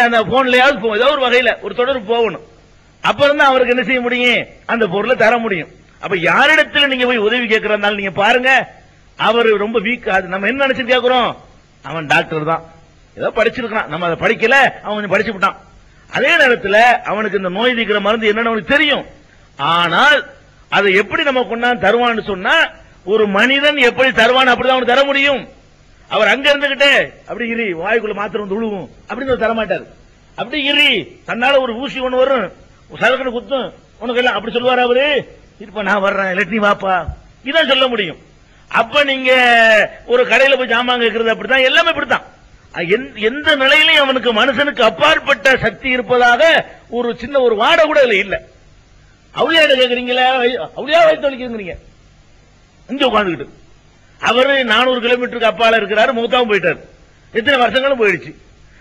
அந்த போன்லயாவது போ- ஏதோ ஒரு வகையில ஒரு தொடர்பு போகணும். அப்ப இருந்தா அவருக்கு என்ன செய்ய முடியும்? அந்த பொருளை தர முடியும். அப்ப யாரிடத்துல நீங்க போய் உதவி கேட்கறதால நீங்க பாருங்க அவர் ரொம்ப வீக் அது நம்ம என்ன நினைச்சு கேட்கிறோம் அவன் டாக்டர் தான். ஏதோ படிச்சிருக்கான் நம்ம அதை படிக்கல அவன் கொஞ்சம் படிச்சு விட்டான். அதே நேரத்துல அவனுக்கு இந்த நோய் தீக்கிற மருந்து என்னன்னு அவனுக்கு தெரியும். ஆனால் அதை எப்படி நம்ம கொண்டாந்து தருவான்னு சொன்னா ஒரு மனிதன் எப்படி தருவான் அப்படிதான் அவனுக்கு தர முடியும். அவர் அங்க இருந்துகிட்டே அப்படி இரு வாய்க்குள்ள மாத்திரம் வந்து விழுவும் அப்படின்னு தரமாட்டார். அப்படி இரு தன்னால ஒரு ஊசி ஒண்ணு வரும். சலக்கணு குத்தும். உனக்கு எல்லாம் அப்படி சொல்லுவார் அவரு? இப்ப நான் வர்றேன் நீ வாப்பா. இதான் சொல்ல முடியும். அப்ப நீங்க ஒரு கடையில போய் ஜாமான் கேட்கறது அப்படித்தான். எல்லாமே இப்படித்தான். எந்த- எந்த நிலையிலையும் அவனுக்கு மனுஷனுக்கு அப்பாற்பட்ட சக்தி இருப்பதாக ஒரு சின்ன ஒரு வாட கூட இதுல இல்ல. அவுளியாட கேக்குறீங்களா அவுளியா வைத்து வலிக்கிறீங்க இங்க உட்காந்துக்கிட்டு அவரு நானூறு கிலோமீட்டருக்கு அப்பால இருக்கிறாரு மூத்தாவும் போயிட்டாரு. எத்தனை வருஷங்களும் போயிடுச்சு.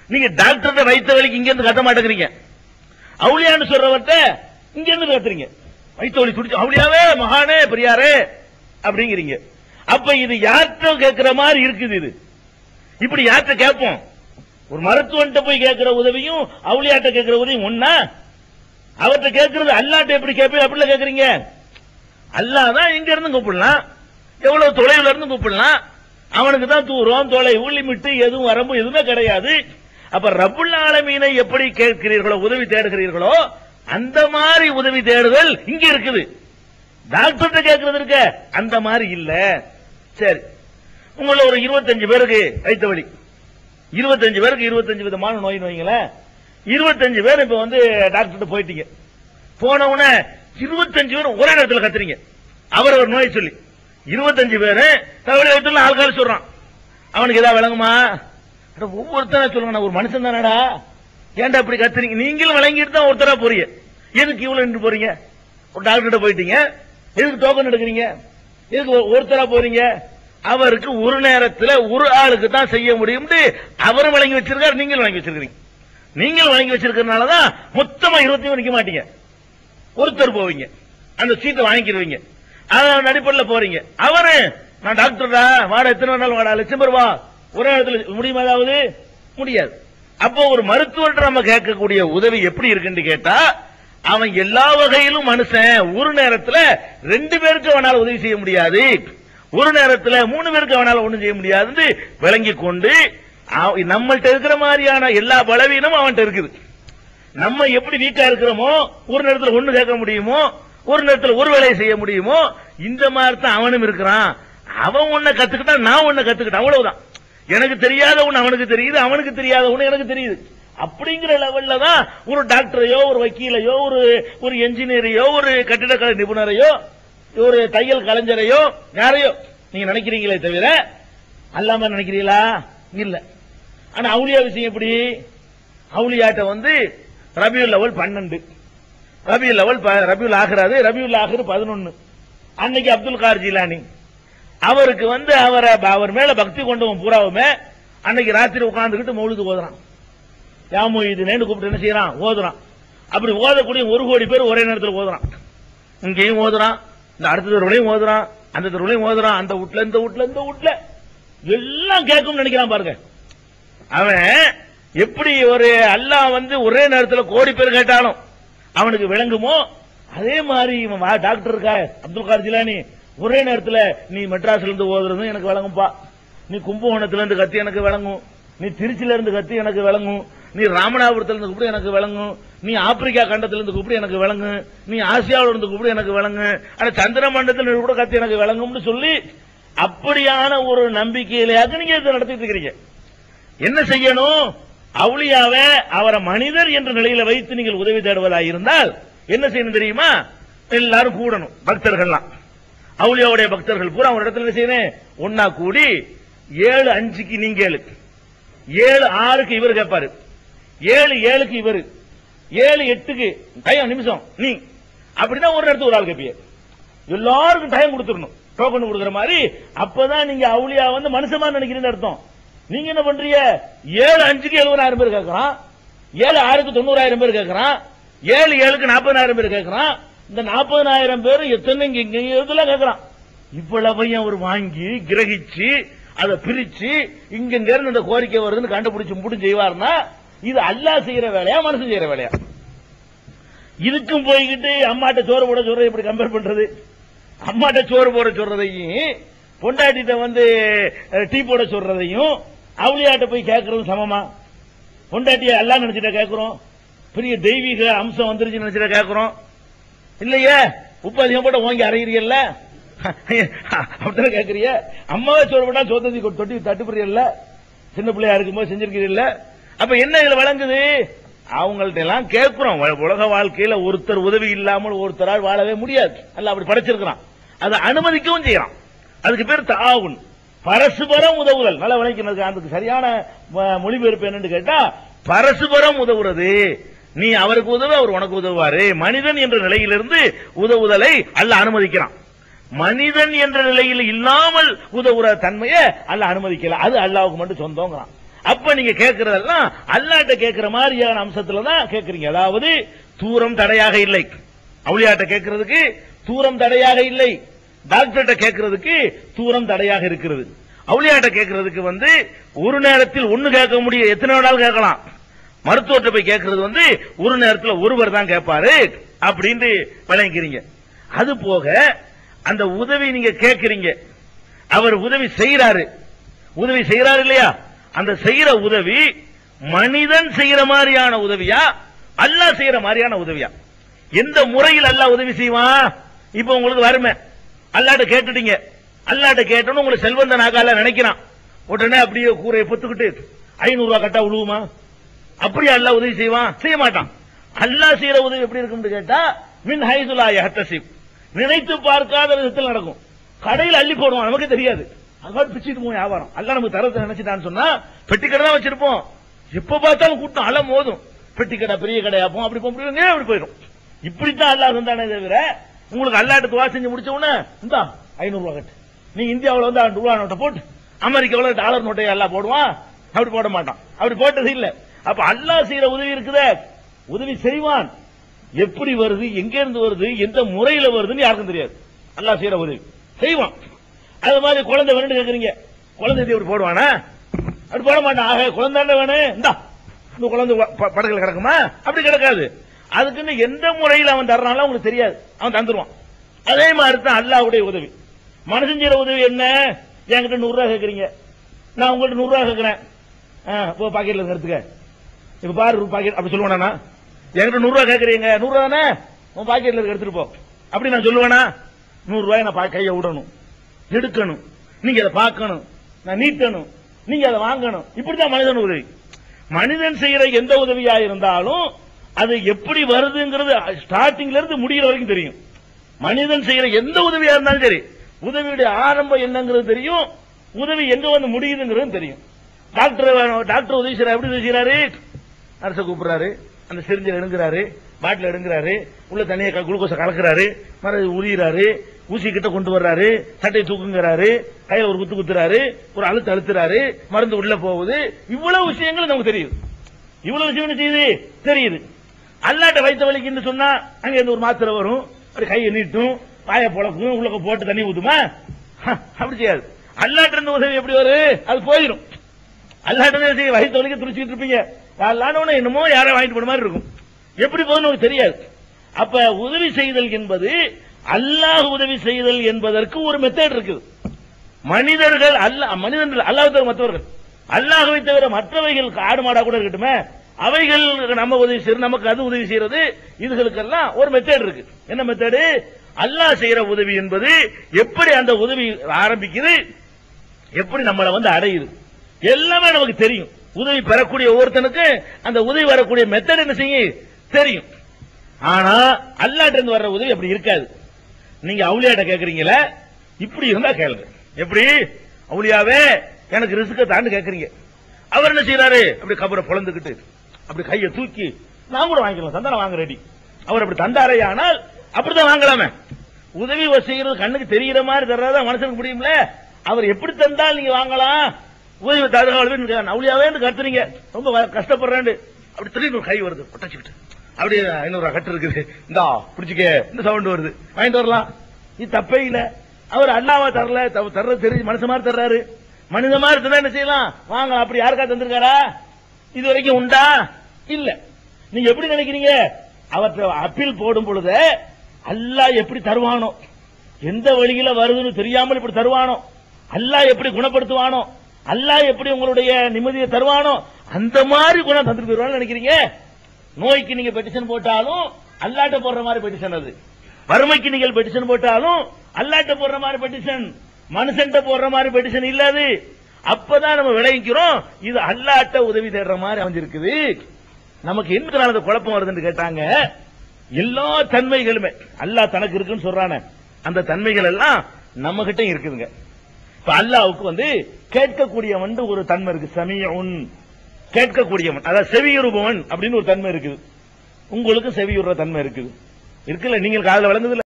நீங்க டாக்டர் வைத்த வலிக்கு இங்க இருந்து கத்த மாட்டேங்கிறீங்க. அவுளியான்னு சொல்றவர்கிட்ட இங்க இருந்து கத்துறீங்க. வைத்த வலி துடிச்சு அவுளியாவே மகானே பெரியாரே அப்படிங்கிறீங்க. அப்ப இது யார்கிட்ட கேட்கிற மாதிரி இருக்குது இது? இப்படி யார்கிட்ட கேட்போம்? ஒரு மருத்துவன்ட்ட போய் கேட்கிற உதவியும் அவுளியாட்ட கேட்கிற உதவியும் ஒன்னா அவர்கிட்ட கேட்கறது அல்லாட்ட எப்படி கேட்பீங்க அப்படில கேட்கறீங்க. அல்லாதான் இங்க இருந்து கூப்பிடலாம். எவ்வளவு தொலைவுல இருந்து கூப்பிடலாம்? அவனுக்கு தான் தூரம் தொலைவு லிமிட்டு எதுவும் வரம்பு எதுவுமே கிடையாது. அப்ப ரபுல் ஆலமீனை எப்படி கேட்கிறீர்களோ உதவி தேடுகிறீர்களோ அந்த மாதிரி உதவி தேடுதல் இங்க இருக்குது. டாக்டர்கிட்ட கேட்கறது இருக்க அந்த மாதிரி இல்ல. சரி. உங்கள ஒரு இருபத்தஞ்சு பேருக்கு வைத்த வழி. இருபத்தஞ்சு பேருக்கு இருபத்தஞ்சு விதமான நோய் நோய்ங்களேன் இருபத்தஞ்சு பேர் இப்ப வந்து டாக்டர்கிட்ட போயிட்டீங்க. போன உடனே இருபத்தஞ்சு பேர் ஒரே நேரத்தில் கத்துறீங்க. அவர் ஒரு நோய் சொல்லி. இருபத்தஞ்சு பேரு தவளை வைத்துல ஆள்கால் சொல்றான். அவனுக்கு ஏதாவது விளங்குமா? ஒவ்வொருத்தனை சொல்லுங்க ஒரு மனுஷன் தானடா. ஏன்டா இப்படி கத்துறீங்க? நீங்களும் விளங்கிட்டு தான் ஒருத்தரா போறீங்க. எதுக்கு இவ்வளவு நின்று போறீங்க? ஒரு டாக்டர்கிட்ட போயிட்டீங்க. எதுக்கு டோக்கன் எடுக்கிறீங்க? எதுக்கு ஒருத்தரா போறீங்க? அவருக்கு ஒரு நேரத்தில் ஒரு ஆளுக்கு தான் செய்ய முடியும்னு அவரும் வழங்கி வச்சிருக்காரு நீங்களும் வழங்கி வச்சிருக்கீங்க நீங்கள் வழங்கி வச்சிருக்கிறதுனால தான் மொத்தமா இருபத்தி நிக்க மாட்டீங்க. ஒருத்தர் போவீங்க. அந்த சீட்டை வாங்கிடுவீங்க அதன் அடிப்படையில் போறீங்க. அவரு நான் டாக்டர்டா வாடா எத்தனை நாள் வாடா லட்சம் ரூபா. வா ஒரே இடத்துல முடியுமா ஏதாவது? முடியாது. அப்போ ஒரு மருத்துவர்கிட்ட நம்ம கேட்கக்கூடிய உதவி எப்படி இருக்குன்னு கேட்டா அவன் எல்லா வகையிலும் மனுஷன். ஒரு நேரத்துல ரெண்டு பேருக்கு அவனால உதவி செய்ய முடியாது. ஒரு நேரத்துல மூணு பேருக்கு அவனால ஒண்ணும் செய்ய முடியாதுன்னு விளங்கி கொண்டு நம்மள்கிட்ட இருக்கிற மாதிரியான எல்லா பலவீனமும் அவன்கிட்ட இருக்குது. நம்ம எப்படி வீக்கா இருக்கிறோமோ ஒரு நேரத்தில் ஒண்ணு கேட்க முடியுமோ ஒரு நேரத்தில் ஒரு வேலையை செய்ய முடியுமோ இந்த மாதிரி தான் அவனும் இருக்கிறான். அவன் ஒன்ன கத்துக்கிட்டா நான் ஒன்ன கத்துக்கிட்டேன். அவ்வளவுதான். எனக்கு தெரியாத ஒண்ணு அவனுக்கு தெரியுது அவனுக்கு தெரியாத ஒண்ணு எனக்கு தெரியுது. அப்படிங்கிற லெவல்ல தான் ஒரு டாக்டரையோ ஒரு வக்கீலையோ ஒரு ஒரு என்ஜினியரையோ ஒரு கட்டிடக்கலை நிபுணரையோ ஒரு தையல் கலைஞரையோ யாரையோ நீங்க நினைக்கிறீங்களே தவிர அல்லாம நினைக்கிறீங்களா? இல்ல. ஆனா அவுளியா விஷயம் எப்படி? அவுளியாட்ட வந்து ரபியுல் லெவல் பன்னெண்டு. ரபியுல் லெவல் ரபியுல் ஆகிறாது ரபியுல் ஆகிரு பதினொன்னு. அன்னைக்கு அப்துல் கார் ஜிலானி. அவருக்கு வந்து அவரை அவர் மேல பக்தி கொண்டவன் பூராவுமே அன்னைக்கு ராத்திரி உட்காந்துக்கிட்டு மௌலுது ஓதுறான். யாமு இது நேண்டு கூப்பிட்டு என்ன செய்யறான்? ஓதுறான். அப்படி ஓதக்கூடிய ஒரு கோடி பேர் ஒரே நேரத்தில் ஓதுறான். இங்கேயும் ஓதுறான் இந்த அடுத்த தெருவுலையும் ஓதுறான் அந்த தெருவுலையும் ஓதுறான் அந்த வீட்ல இந்த வீட்ல இந்த வீட்ல. எல்லாம் கேட்கும்னு நினைக்கிறான் பாருங்க. அவன் எப்படி ஒரு அல்லாஹ் வந்து ஒரே நேரத்தில் கோடி பேர் கேட்டாலும் அவனுக்கு விளங்குமோ? அதே மாதிரி இவன் வா- டாக்டர் இருக்கா? அப்துல் கார் ஜிலானி ஒரே நேரத்தில் நீ மெட்ராஸ்ல இருந்து ஓதுறதும் எனக்கு விளங்கும்பா. நீ கும்பகோணத்துல இருந்து கத்தி எனக்கு விளங்கும். நீ திருச்சியில இருந்து கத்தி எனக்கு விளங்கும். நீ ராமநாதபுரத்துல இருந்து கூப்பிடு எனக்கு விளங்கும். நீ ஆப்பிரிக்கா கண்டத்துல இருந்து கூப்பிடு எனக்கு விளங்கும். நீ ஆசியாவில இருந்து கூப்பிடு எனக்கு விளங்கும். ஆனா சந்திர மண்டலத்துல இருந்து கூட கத்தி எனக்கு விளங்கும்னு சொல்லி அப்படியான ஒரு நம்பிக்கையிலேயாவது நீங்க இதை நடத்திட்டு இருக்கிறீங்க. என்ன செய்யணும்? அவுளியாவை அவரை மனிதர் என்ற நிலையில வைத்து நீங்கள் உதவி தேடுவதாக இருந்தால் என்ன செய்யணும் தெரியுமா? எல்லாரும் கூடணும் பக்தர்கள்லாம். அவுளியாவுடைய பக்தர்கள் பூரா ஒரு இடத்துல செய்யணும்? ஒன்னா கூடி ஏழு அஞ்சுக்கு நீங்க ஏழு. ஏழு ஆறுக்கு இவர் கேட்பாரு ஏழு ஏழுக்கு இவர். ஏழு எட்டுக்கு டைம் நிமிஷம் நீ. அப்படிதான் ஒரு இடத்துக்கு ஒரு ஆள் கேட்பீங்க எல்லாருக்கும் டைம் கொடுத்துடணும். டோக்கன் கொடுக்குற மாதிரி அப்பதான் நீங்க அவுளியா வந்து மனுஷமா நினைக்கிறீங்கன்னு அர்த்தம். நீங்க என்ன பண்றீங்க? ஏழு அஞ்சுக்கு எழுபதாயிரம் பேர் கேட்கறான் ஏழு ஆறுக்கு தொண்ணூறாயிரம் பேர் கேட்கறான் ஏழு ஏழுக்கு நாற்பதாயிரம் பேர் கேட்கறான் இந்த நாற்பதாயிரம் பேர் எத்தனை இங்க கேட்கறான் இவ்வளவையும் அவர் வாங்கி கிரகிச்சு அதை பிரிச்சு இங்க இருந்து இந்த கோரிக்கை வருதுன்னு கண்டுபிடிச்சு முடிச்சு செய்வார்னா இது அல்லாஹ் செய்யற வேலையா மனுஷன் செய்யற வேலையா? இதுக்கும் போய்கிட்டு அம்மாட்ட சோறு போட சொல்றது எப்படி கம்பேர் பண்றது? அம்மாட்ட சோறு போட சொல்றதையும் பொண்டாட்டிட்ட வந்து டீ போட சொல்றதையும் அவளியாட்ட போய் கேட்கறதும் சமமா? பொண்டாட்டிய எல்லாம் நினைச்சிட்ட கேட்கிறோம் பெரிய தெய்வீக அம்சம் வந்துருச்சு நினைச்சிட்ட கேட்கிறோம் இல்லையே? உப்பு அதிகம் போட்டு ஓங்கி அறையிறீல்ல அப்படின்னு கேட்கறிய அம்மாவே சோறு போட்டா சோத்ததி தொட்டி தட்டுப்புறீல்ல சின்ன பிள்ளையா இருக்கும்போது செஞ்சிருக்கிறீல்ல. அப்ப என்ன இதுல வழங்குது அவங்கள்ட்ட எல்லாம் கேட்கிறோம் உலக வாழ்க்கையில ஒருத்தர் உதவி இல்லாமல் ஒருத்தரால் வாழவே முடியாது. அல்ல அப்படி படைச்சிருக்கிறான். அதை அனுமதிக்கவும் செய்யறான். அதுக்கு பேர் தாவுன். பரஸ்பரம் உதவுதல். நல்லா விளைக்கிறது அதுக்கு சரியான மொழிபெயர்ப்பு என்னன்னு கேட்டா பரஸ்பரம் உதவுறது. நீ அவருக்கு உதவு அவர் உனக்கு உதவுவாரு. மனிதன் என்ற நிலையிலிருந்து உதவுதலை அல்ல அனுமதிக்கிறான். மனிதன் என்ற நிலையில் இல்லாமல் உதவுற தன்மையை அல்ல அனுமதிக்கல. அது அல்லாவுக்கு மட்டும் சொந்தங்கிறான். அப்ப நீங்க கேட்கறதெல்லாம் அல்லாட்ட கேட்கிற மாதிரியான அம்சத்துல தான் கேட்கறீங்க அதாவது தூரம் தடையாக இல்லை. அவுளியாட்ட கேட்கறதுக்கு தூரம் தடையாக இல்லை. டாக்டர்கிட்ட கேட்கறதுக்கு தூரம் தடையாக இருக்கிறது. அவளியாட்ட கேட்கறதுக்கு வந்து ஒரு நேரத்தில் ஒன்னு கேட்க முடியும். எத்தனை நாள் கேட்கலாம். மருத்துவர்கிட்ட போய் கேட்கறது வந்து ஒரு நேரத்தில் ஒருவர் தான் கேட்பாரு அப்படின்னு விளங்கிக்கிறீங்க அது போக அந்த உதவி நீங்க கேட்கறீங்க அவர் உதவி செய்யறாரு உதவி செய்யறாரு இல்லையா? அந்த செய்யற உதவி மனிதன் செய்யற மாதிரியான உதவியா? அல்லாஹ் செய்யற மாதிரியான உதவியா? எந்த முறையில் அல்லா உதவி செய்வான்? இப்ப உங்களுக்கு வறுமை. அல்லாட்ட கேட்டுட்டீங்க. அல்லாட்ட கேட்டோன்னு உங்களுக்கு செல்வந்த நாகால நினைக்கிறான். உடனே அப்படியே கூரையை பொத்துக்கிட்டு ஐநூறு ரூபா கட்டா உழுவுமா? அப்படியே அல்லா உதவி செய்வான். செய்ய மாட்டான். அல்லாஹ் செய்யற உதவி எப்படி இருக்கும்னு கேட்டா மின் ஹைதுலா யஹ்தசிப் நினைத்து பார்க்காத விதத்தில் நடக்கும். கடையில் அள்ளி போடுவான். நமக்கு தெரியாது. அதான் பிச்சுட்டு போய் வியாபாரம். அல்ல நமக்கு தரத்தை நினைச்சிட்டான்னு சொன்னா பெட்டி கடை தான் வச்சிருப்போம். எப்ப பார்த்தாலும் கூட்டம் அலம் மோதும். பெட்டி கடை பெரிய கடையாப்போம் அப்படி போக முடியும் அப்படி போயிடும். இப்படித்தான் அல்லாஹ் இருந்தானே தவிர உங்களுக்கு அல்லாட்டு துவா செஞ்சு முடிச்ச உடனே இந்தா ஐநூறு ரூபா கட்டு. நீ இந்தியாவில் வந்து ஆண்டு ரூபா நோட்டை போட்டு அமெரிக்காவில் டாலர் நோட்டை எல்லாம் போடுவான் அப்படி போட மாட்டான். அப்படி போட்டது இல்ல. அப்ப அல்லாஹ் செய்யற உதவி இருக்குதே. உதவி செய்வான். எப்படி வருது எங்க இருந்து வருது எந்த முறையில வருதுன்னு யாருக்கும் தெரியாது. அல்லாஹ் செய்யற உதவி. செய்வான். அது மாதிரி குழந்தை வேணும்னு கேக்குறீங்க. குழந்தை இது இப்படி போடுவானா? அப்படி போட மாட்டான். ஆக குழந்தை வேணும். இந்தா இந்த குழந்தை ப- படகுல கிடக்குமா? அப்படி கிடக்காது. அதுக்குன்னு எந்த முறையில் அவன் தர்றானோ அவங்களுக்கு தெரியாது. அவன் தந்துருவான். அதே மாதிரி தான் அல்லாவுடைய உதவி. மனுஷன் செய்யற உதவி என்ன? என்கிட்ட நூறுரூவா கேட்குறீங்க. நான் உங்கள்கிட்ட நூறுரூவா கேட்குறேன். ஆ, போ பாக்கெட்ல இருந்து இப்ப பாரு பாக்கெட் அப்படி சொல்லுவானா என்கிட்ட நூறுரூவா கேட்குறீங்க. நூறுரூவா தானே? உன் பாக்கெட்ல இருக்க எடுத்துட்டு போ. அப்படி நான் சொல்லுவேனா? நூறுரூவாய் நான் பா- கையை விடணும். எடுக்கணும். நீங்க அதை பார்க்கணும். நான் நீட்டணும். நீங்க அதை வாங்கணும். இப்படிதான் மனிதன் உதவி. மனிதன் செய்யற எந்த உதவியா இருந்தாலும் அது எப்படி வருதுங்கிறது ஸ்டார்டிங்ல இருந்து முடிகிற வரைக்கும் தெரியும். மனிதன் செய்யற எந்த உதவியா இருந்தாலும் சரி உதவியுடைய ஆரம்பம் என்னங்கிறது தெரியும் உதவி எங்க வந்து முடியுதுங்கிறது தெரியும். டாக்டர் வேணும். டாக்டர் உதவி செய்யற எப்படி உதவி செய்யறாரு? அரச கூப்பிடுறாரு அந்த சிரிஞ்சல் எடுங்கிறாரு பாட்டில் எடுங்கிறாரு உள்ள தண்ணியை குளுக்கோஸை கலக்கிறாரு மறு உரியிறாரு ஊசி கிட்ட கொண்டு வர்றாரு சட்டையை தூக்குங்கிறாரு கையில ஒரு குத்து குத்துறாரு ஒரு அழுத்து அழுத்துறாரு மருந்து உள்ள போகுது. இவ்வளவு விஷயங்கள் நமக்கு தெரியுது. இவ்வளவு விஷயம் என்ன செய்யுது? தெரியுது. அல்லாட்ட வைத்த வலிக்குன்னு சொன்னா அங்க இருந்து ஒரு மாத்திரை வரும். அப்படி கையை நீட்டும் வாயை புழக்கும் உள்ளக்க போட்டு தண்ணி ஊத்துமா? ஹ, அப்படி செய்யாது. அல்லாட்ட இருந்து உதவி எப்படி வரும்? அது போயிடும். அல்லாட்ட வயிற்று வலிக்க துடிச்சிட்டு இருப்பீங்க. அல்லாட என்னமோ யாரோ வாங்கிட்டு போன மாதிரி இருக்கும். எப்படி போகுதுன்னு தெரியாது. அப்ப உதவி செய்தல் என்பது அல்லாஹ் உதவி செய்தல் என்பதற்கு ஒரு மெத்தட் இருக்குது. மனிதர்கள் அல்ல மனிதர்கள் அல்லாஹ் தவிர மற்றவர்கள். அல்லாஹவை தவிர மற்றவைகள் ஆடு மாடா கூட இருக்கட்டுமே. அவைகள் நம்ம உதவி செய்யறது நமக்கு அது உதவி செய்யறது இதுகளுக்கெல்லாம் ஒரு மெத்தேட் இருக்கு. என்ன மெத்தேடு அல்லாஹ் செய்யற உதவி என்பது எப்படி அந்த உதவி ஆரம்பிக்குது எப்படி நம்மளை வந்து அடையுது. எல்லாமே நமக்கு தெரியும். உதவி பெறக்கூடிய ஒவ்வொருத்தனுக்கு அந்த உதவி வரக்கூடிய மெத்தட் என்ன செய்யும் தெரியும். ஆனா அல்லாட்ட இருந்து வர்ற உதவி அப்படி இருக்காது. நீங்க அவுளியாட்ட கேக்குறீங்களா இப்படி இருந்தா கேளுங்க. எப்படி? அவுளியாவே எனக்கு ரிஸ்க தாண்டு கேக்குறீங்க. அவர் என்ன செய்யறாரு அப்படி கபரை பொழந்துகிட்டு அப்படி கையை தூக்கி நான் கூட வாங்கிக்கலாம் சந்தானம் வாங்க ரெடி அவர் அப்படி தந்தாரே ஆனால் அப்படிதான் வாங்கலாமே. உதவி செய்யறது கண்ணுக்கு தெரிகிற மாதிரி தர்றதா மனுஷனுக்கு முடியும்ல? அவர் எப்படி தந்தால் நீங்க வாங்கலாம்? உதவி தருகாவே அவுளியாவே கத்துறீங்க. ரொம்ப வ- அப்படி திரும்பி ஒரு கை வருது ஒட்டச்சுக்கிட்டு அப்படியே ஐநூறு கட்டு இருக்குது. இந்தா பிடிச்சிக்க இந்த சவுண்ட் வருது. வாங்கிட்டு வரலாம். இது தப்பே இல்ல. அவர் அண்ணாவா தரல தவ- தர்றது தெரிஞ்சு மனுஷ மாதிரி தர்றாரு. மனித மாதிரி தந்தா என்ன செய்யலாம்? வாங்க அப்படி யாருக்கா தந்திருக்காரா? இது வரைக்கும் உண்டா? இல்ல. நீங்க எப்படி நினைக்கிறீங்க? அவற்றை அப்பீல் போடும் பொழுது அல்லாஹ் எப்படி தருவானோ? எந்த வழியில வருதுன்னு தெரியாமல் இப்படி தருவானோ? அல்லாஹ் எப்படி குணப்படுத்துவானோ? அல்லாஹ் எப்படி உங்களுடைய நிம்மதியை தருவானோ? அந்த மாதிரி குணம் தந்துட்டு போயிருவான்னு நினைக்கிறீங்க? நோய்க்கு நீங்க பெட்டிஷன் போட்டாலும் அல்லாட்ட போடுற மாதிரி பெட்டிஷன் அது. வறுமைக்கு நீங்கள் பெட்டிஷன் போட்டாலும் அல்லாட்ட போடுற மாதிரி பெட்டிஷன் மனுஷன்ட்ட போடுற மாதிரி பெட்டிஷன் இல்லாது அப்பதான் நம்ம விளைவிக்கிறோம் இது அல்லாட்ட உதவி தேடுற மாதிரி அமைஞ்சிருக்குது. நமக்கு என்ன அந்த குழப்பம் வருதுன்னு கேட்டாங்க. எல்லா தன்மைகளுமே. அல்லாஹ் தனக்கு இருக்குன்னு சொல்றானே. அந்த தன்மைகள் எல்லாம் நம்ம கிட்ட இருக்குதுங்க. இப்ப அல்லாவுக்கு வந்து கேட்கக்கூடியவன் ஒரு தன்மை இருக்கு. சமியன் கேட்கக்கூடியவன். அதாவது செவியுறுபவன் அப்படின்னு ஒரு தன்மை இருக்குது. உங்களுக்கு செவியுற தன்மை இருக்குது. இருக்குல்ல? நீங்கள் காதல வழங்குதுல